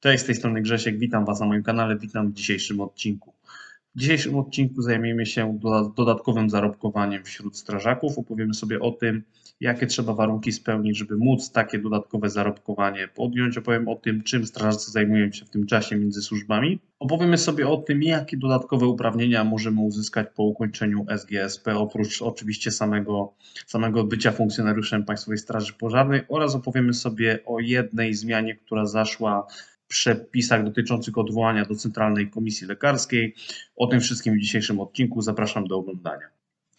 Cześć, z tej strony Grzesiek, witam Was na moim kanale, witam w dzisiejszym odcinku. W dzisiejszym odcinku zajmiemy się doda- dodatkowym zarobkowaniem wśród strażaków. Opowiemy sobie o tym, jakie trzeba warunki spełnić, żeby móc takie dodatkowe zarobkowanie podjąć. Opowiem o tym, czym strażacy zajmują się w tym czasie między służbami. Opowiemy sobie o tym, jakie dodatkowe uprawnienia możemy uzyskać po ukończeniu SGSP, oprócz oczywiście samego, samego bycia funkcjonariuszem Państwowej Straży Pożarnej oraz opowiemy sobie o jednej zmianie, która zaszła przepisach dotyczących odwołania do Centralnej Komisji Lekarskiej. O tym wszystkim w dzisiejszym odcinku zapraszam do oglądania.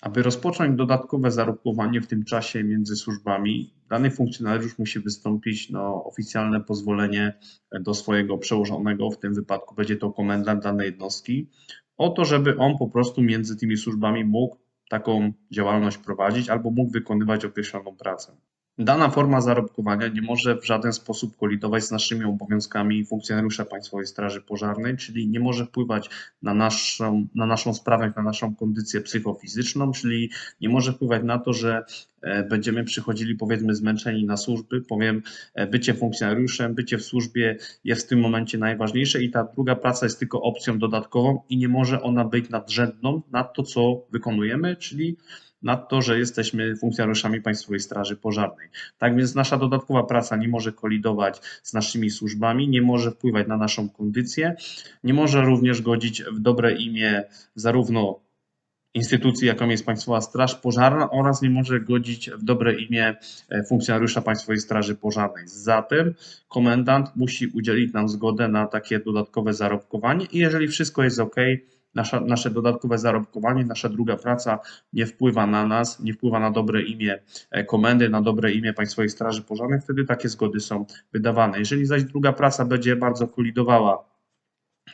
Aby rozpocząć dodatkowe zarobkowanie w tym czasie między służbami, dany funkcjonariusz musi wystąpić no, oficjalne pozwolenie do swojego przełożonego, w tym wypadku będzie to komendant danej jednostki, o to, żeby on po prostu między tymi służbami mógł taką działalność prowadzić albo mógł wykonywać określoną pracę. Dana forma zarobkowania nie może w żaden sposób kolidować z naszymi obowiązkami funkcjonariusza Państwowej Straży Pożarnej, czyli nie może wpływać na naszą, na naszą sprawę, na naszą kondycję psychofizyczną, czyli nie może wpływać na to, że e, będziemy przychodzili powiedzmy zmęczeni na służby, powiem e, bycie funkcjonariuszem, bycie w służbie jest w tym momencie najważniejsze i ta druga praca jest tylko opcją dodatkową i nie może ona być nadrzędną nad to, co wykonujemy, czyli nad to, że jesteśmy funkcjonariuszami Państwowej Straży Pożarnej. Tak więc nasza dodatkowa praca nie może kolidować z naszymi służbami, nie może wpływać na naszą kondycję, nie może również godzić w dobre imię zarówno instytucji, jaką jest Państwowa Straż Pożarna oraz nie może godzić w dobre imię e, funkcjonariusza Państwowej Straży Pożarnej. Zatem komendant musi udzielić nam zgodę na takie dodatkowe zarobkowanie i jeżeli wszystko jest ok, nasza, nasze dodatkowe zarobkowanie, nasza druga praca nie wpływa na nas, nie wpływa na dobre imię e, komendy, na dobre imię Państwowej Straży Pożarnej, wtedy takie zgody są wydawane. Jeżeli zaś druga praca będzie bardzo kolidowała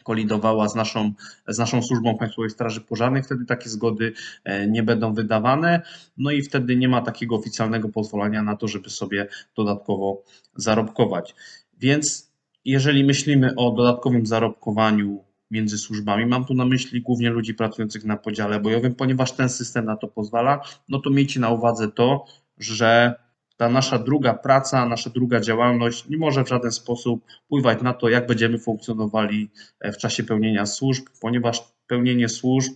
kolidowała z naszą, z naszą służbą Państwowej Straży Pożarnej, wtedy takie zgody e, nie będą wydawane, no i wtedy nie ma takiego oficjalnego pozwolenia na to, żeby sobie dodatkowo zarobkować. Więc jeżeli myślimy o dodatkowym zarobkowaniu między służbami, mam tu na myśli głównie ludzi pracujących na podziale bojowym, ponieważ ten system na to pozwala, no to miejcie na uwadze to, że ta nasza druga praca, nasza druga działalność nie może w żaden sposób wpływać na to, jak będziemy funkcjonowali e, w czasie pełnienia służb, ponieważ pełnienie służb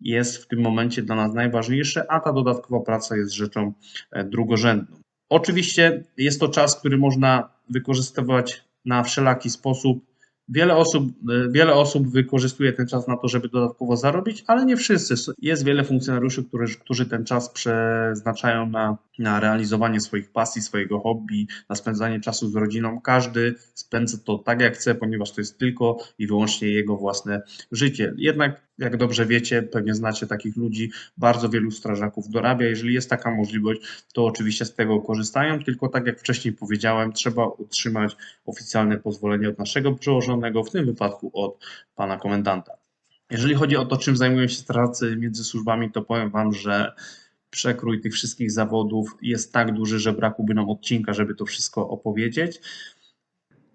jest w tym momencie dla nas najważniejsze, a ta dodatkowa praca jest rzeczą e, drugorzędną. Oczywiście jest to czas, który można wykorzystywać na wszelaki sposób. Wiele osób, e, wiele osób wykorzystuje ten czas na to, żeby dodatkowo zarobić, ale nie wszyscy. Jest wiele funkcjonariuszy, którzy, którzy ten czas przeznaczają na, na realizowanie swoich pasji, swojego hobby, na spędzanie czasu z rodziną. Każdy spędza to tak, jak chce, ponieważ to jest tylko i wyłącznie jego własne życie. Jednak, jak dobrze wiecie, pewnie znacie takich ludzi, bardzo wielu strażaków dorabia. Jeżeli jest taka możliwość, to oczywiście z tego korzystają, tylko tak jak wcześniej powiedziałem, trzeba utrzymać oficjalne pozwolenie od naszego przełożonego, w tym wypadku od pana komendanta. Jeżeli chodzi o to, czym zajmują się strażacy między służbami, to powiem wam, że przekrój tych wszystkich zawodów jest tak duży, że brakuby nam odcinka, żeby to wszystko opowiedzieć.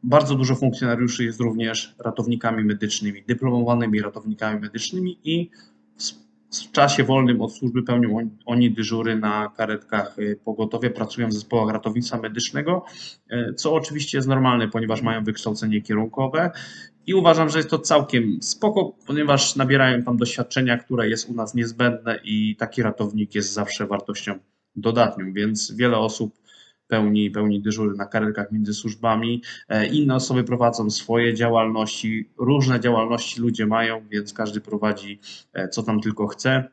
Bardzo dużo funkcjonariuszy jest również ratownikami medycznymi, dyplomowanymi ratownikami medycznymi i w czasie wolnym od służby pełnią on- oni dyżury na karetkach y, pogotowia, pracują w zespołach ratownictwa medycznego, y, co oczywiście jest normalne, ponieważ mają wykształcenie kierunkowe. I uważam, że jest to całkiem spoko, ponieważ nabierają tam doświadczenia, które jest u nas niezbędne i taki ratownik jest zawsze wartością dodatnią, więc wiele osób pełni, pełni dyżury na karetkach między służbami. E, Inne osoby prowadzą swoje działalności, różne działalności ludzie mają, więc każdy prowadzi e, co tam tylko chce.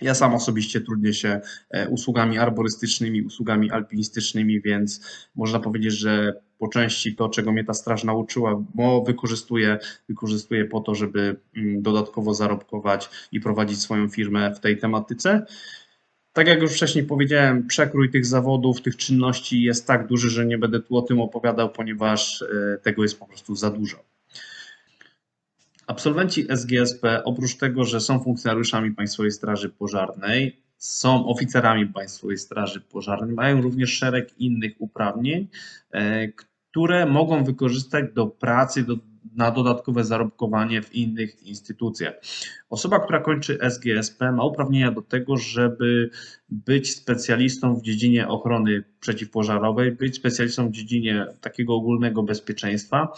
Ja sam osobiście trudnię się e, usługami arborystycznymi, usługami alpinistycznymi, więc można powiedzieć, że po części to, czego mnie ta straż nauczyła, bo wykorzystuję, wykorzystuję po to, żeby mm, dodatkowo zarobkować i prowadzić swoją firmę w tej tematyce. Tak jak już wcześniej powiedziałem, przekrój tych zawodów, tych czynności jest tak duży, że nie będę tu o tym opowiadał, ponieważ e, tego jest po prostu za dużo. Absolwenci SGSP, oprócz tego, że są funkcjonariuszami Państwowej Straży Pożarnej, są oficerami Państwowej Straży Pożarnej, mają również szereg innych uprawnień, e, które mogą wykorzystać do pracy, do, na dodatkowe zarobkowanie w innych instytucjach. Osoba, która kończy SGSP, ma uprawnienia do tego, żeby być specjalistą w dziedzinie ochrony przeciwpożarowej, być specjalistą w dziedzinie takiego ogólnego bezpieczeństwa.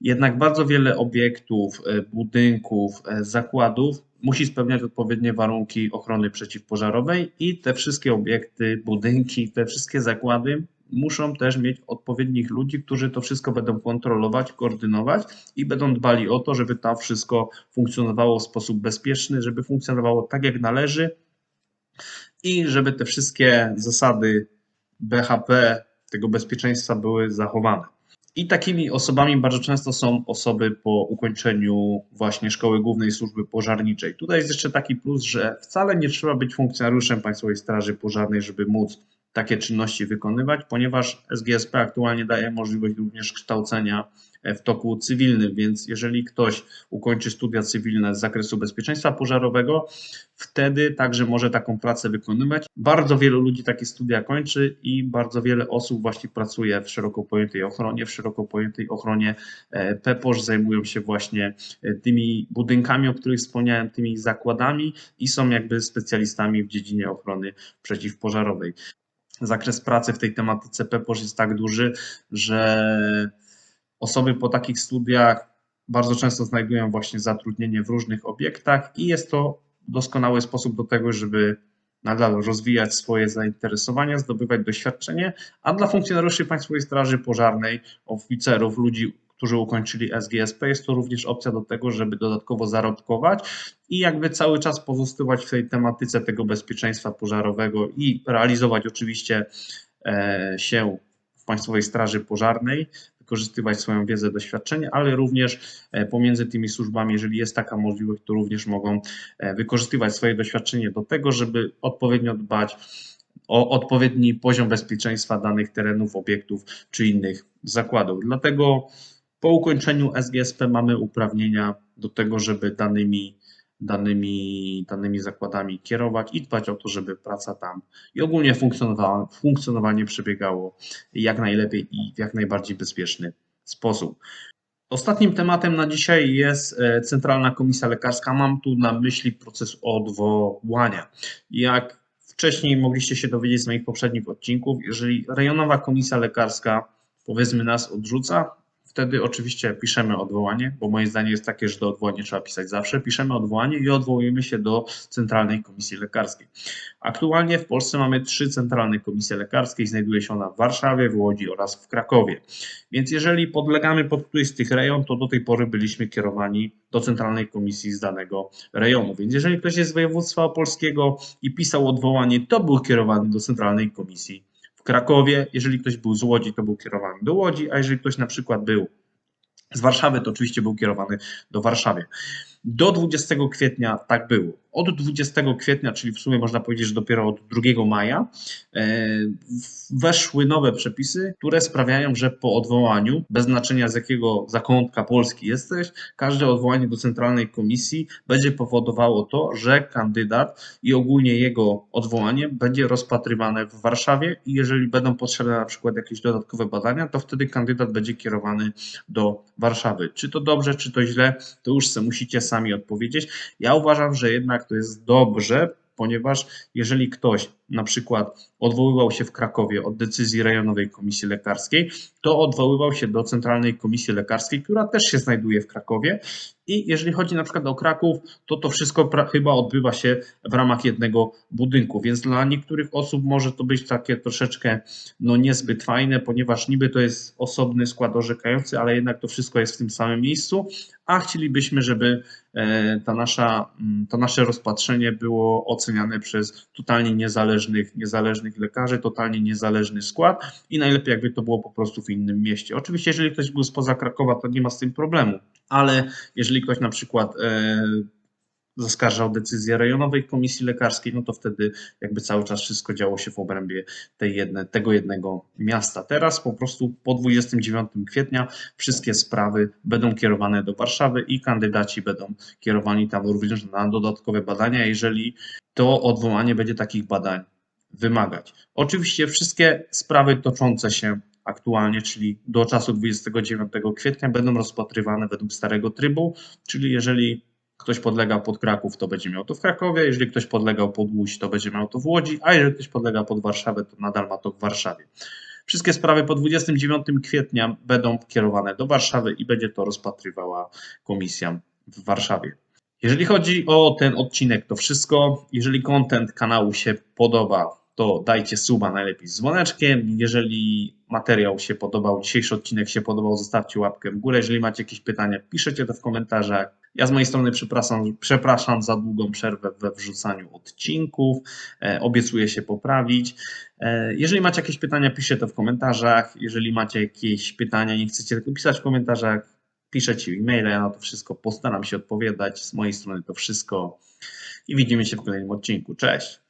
Jednak bardzo wiele obiektów, e, budynków, e, zakładów musi spełniać odpowiednie warunki ochrony przeciwpożarowej i te wszystkie obiekty, budynki, te wszystkie zakłady muszą też mieć odpowiednich ludzi, którzy to wszystko będą kontrolować, koordynować i będą dbali o to, żeby tam wszystko funkcjonowało w sposób bezpieczny, żeby funkcjonowało tak jak należy i żeby te wszystkie zasady BHP, tego bezpieczeństwa były zachowane. I takimi osobami bardzo często są osoby po ukończeniu właśnie Szkoły Głównej Służby Pożarniczej. Tutaj jest jeszcze taki plus, że wcale nie trzeba być funkcjonariuszem Państwowej Straży Pożarnej, żeby móc takie czynności wykonywać, ponieważ SGSP aktualnie daje możliwość również kształcenia w toku cywilnym, więc jeżeli ktoś ukończy studia cywilne z zakresu bezpieczeństwa pożarowego, wtedy także może taką pracę wykonywać. Bardzo wielu ludzi takie studia kończy i bardzo wiele osób właśnie pracuje w szeroko pojętej ochronie, w szeroko pojętej ochronie e, PEPOSZ, zajmują się właśnie e, tymi budynkami, o których wspomniałem, tymi zakładami i są jakby specjalistami w dziedzinie ochrony przeciwpożarowej zakres pracy w tej tematyce PEPOSZ jest tak duży, że osoby po takich studiach bardzo często znajdują właśnie zatrudnienie w różnych obiektach i jest to doskonały sposób do tego, żeby nadal rozwijać swoje zainteresowania, zdobywać doświadczenie, a dla funkcjonariuszy Państwowej Straży Pożarnej, oficerów, ludzi, którzy ukończyli SGSP, jest to również opcja do tego, żeby dodatkowo zarobkować i jakby cały czas pozostawać w tej tematyce tego bezpieczeństwa pożarowego i realizować oczywiście e, się w Państwowej Straży Pożarnej, wykorzystywać swoją wiedzę, doświadczenie, ale również e, pomiędzy tymi służbami, jeżeli jest taka możliwość, to również mogą e, wykorzystywać swoje doświadczenie do tego, żeby odpowiednio dbać o odpowiedni poziom bezpieczeństwa danych terenów, obiektów czy innych zakładów. Dlatego po ukończeniu SGSP mamy uprawnienia do tego, żeby danymi danymi, danymi zakładami kierować i dbać o to, żeby praca tam i ogólnie funkcjonowanie, funkcjonowanie przebiegało jak najlepiej i w jak najbardziej bezpieczny sposób. Ostatnim tematem na dzisiaj jest e, Centralna Komisja Lekarska. Mam tu na myśli proces odwołania. Jak wcześniej mogliście się dowiedzieć z moich poprzednich odcinków, jeżeli rejonowa komisja lekarska powiedzmy nas odrzuca, Wtedy oczywiście piszemy odwołanie, bo moje zdanie jest takie, że do odwołania trzeba pisać zawsze. Piszemy odwołanie i odwołujemy się do Centralnej Komisji Lekarskiej. Aktualnie w Polsce mamy trzy centralne komisje lekarskie. Znajduje się ona w Warszawie, w Łodzi oraz w Krakowie. Więc jeżeli podlegamy pod któryś z tych rejon, to do tej pory byliśmy kierowani do Centralnej Komisji z danego rejonu. Więc jeżeli ktoś jest z województwa opolskiego i pisał odwołanie, to był kierowany do Centralnej Komisji w Krakowie. Jeżeli ktoś był z Łodzi, to był kierowany do Łodzi, a jeżeli ktoś na przykład był z Warszawy, to oczywiście był kierowany do Warszawy. Do 20 kwietnia tak było. Od 20 kwietnia, czyli w sumie można powiedzieć, że dopiero od 2 maja, e, weszły nowe przepisy, które sprawiają, że po odwołaniu, bez znaczenia z jakiego zakątka Polski jesteś, każde odwołanie do Centralnej Komisji będzie powodowało to, że kandydat i ogólnie jego odwołanie będzie rozpatrywane w Warszawie i jeżeli będą potrzebne na przykład jakieś dodatkowe badania, to wtedy kandydat będzie kierowany do Warszawy. Czy to dobrze, czy to źle, to już se musicie sami odpowiedzieć. Ja uważam, że jednak to jest dobrze, ponieważ jeżeli ktoś na przykład odwoływał się w Krakowie od decyzji rejonowej komisji lekarskiej, to odwoływał się do Centralnej Komisji Lekarskiej, która też się znajduje w Krakowie. I jeżeli chodzi na przykład o Kraków, to to wszystko chyba odbywa się w ramach jednego budynku, więc dla niektórych osób może to być takie troszeczkę no niezbyt fajne, ponieważ niby to jest osobny skład orzekający, ale jednak to wszystko jest w tym samym miejscu, a chcielibyśmy, żeby e, ta nasza, mm, to nasze rozpatrzenie było oceniane przez totalnie niezależnych, niezależnych lekarzy, totalnie niezależny skład i najlepiej jakby to było po prostu w innym mieście. Oczywiście, jeżeli ktoś był spoza Krakowa, to nie ma z tym problemu, ale jeżeli ktoś na przykład e, zaskarżał decyzję rejonowej komisji lekarskiej, no to wtedy jakby cały czas wszystko działo się w obrębie tej jedne, tego jednego miasta. Teraz po prostu po 29 kwietnia wszystkie sprawy będą kierowane do Warszawy i kandydaci będą kierowani tam również na dodatkowe badania, jeżeli to odwołanie będzie takich badań wymagać. Oczywiście wszystkie sprawy toczące się aktualnie, czyli do czasu 29 kwietnia, będą rozpatrywane według starego trybu, czyli jeżeli ktoś podlega pod Kraków, to będzie miał to w Krakowie, jeżeli ktoś podlegał pod Łódź, to będzie miał to w Łodzi, a jeżeli ktoś podlega pod Warszawę, to nadal ma to w Warszawie. Wszystkie sprawy po 29 kwietnia będą kierowane do Warszawy i będzie to rozpatrywała komisja w Warszawie. Jeżeli chodzi o ten odcinek, to wszystko. Jeżeli content kanału się podoba, to dajcie suba najlepiej z dzwoneczkiem. Jeżeli materiał się podobał, dzisiejszy odcinek się podobał, zostawcie łapkę w górę. Jeżeli macie jakieś pytania, piszecie to w komentarzach. Ja z mojej strony przepraszam, przepraszam za długą przerwę we wrzucaniu odcinków. E, obiecuję się poprawić. E, jeżeli macie jakieś pytania, piszcie to w komentarzach. Jeżeli macie jakieś pytania, nie chcecie tylko pisać w komentarzach, piszecie e-maile, ja na to wszystko postaram się odpowiadać. Z mojej strony to wszystko i widzimy się w kolejnym odcinku. Cześć!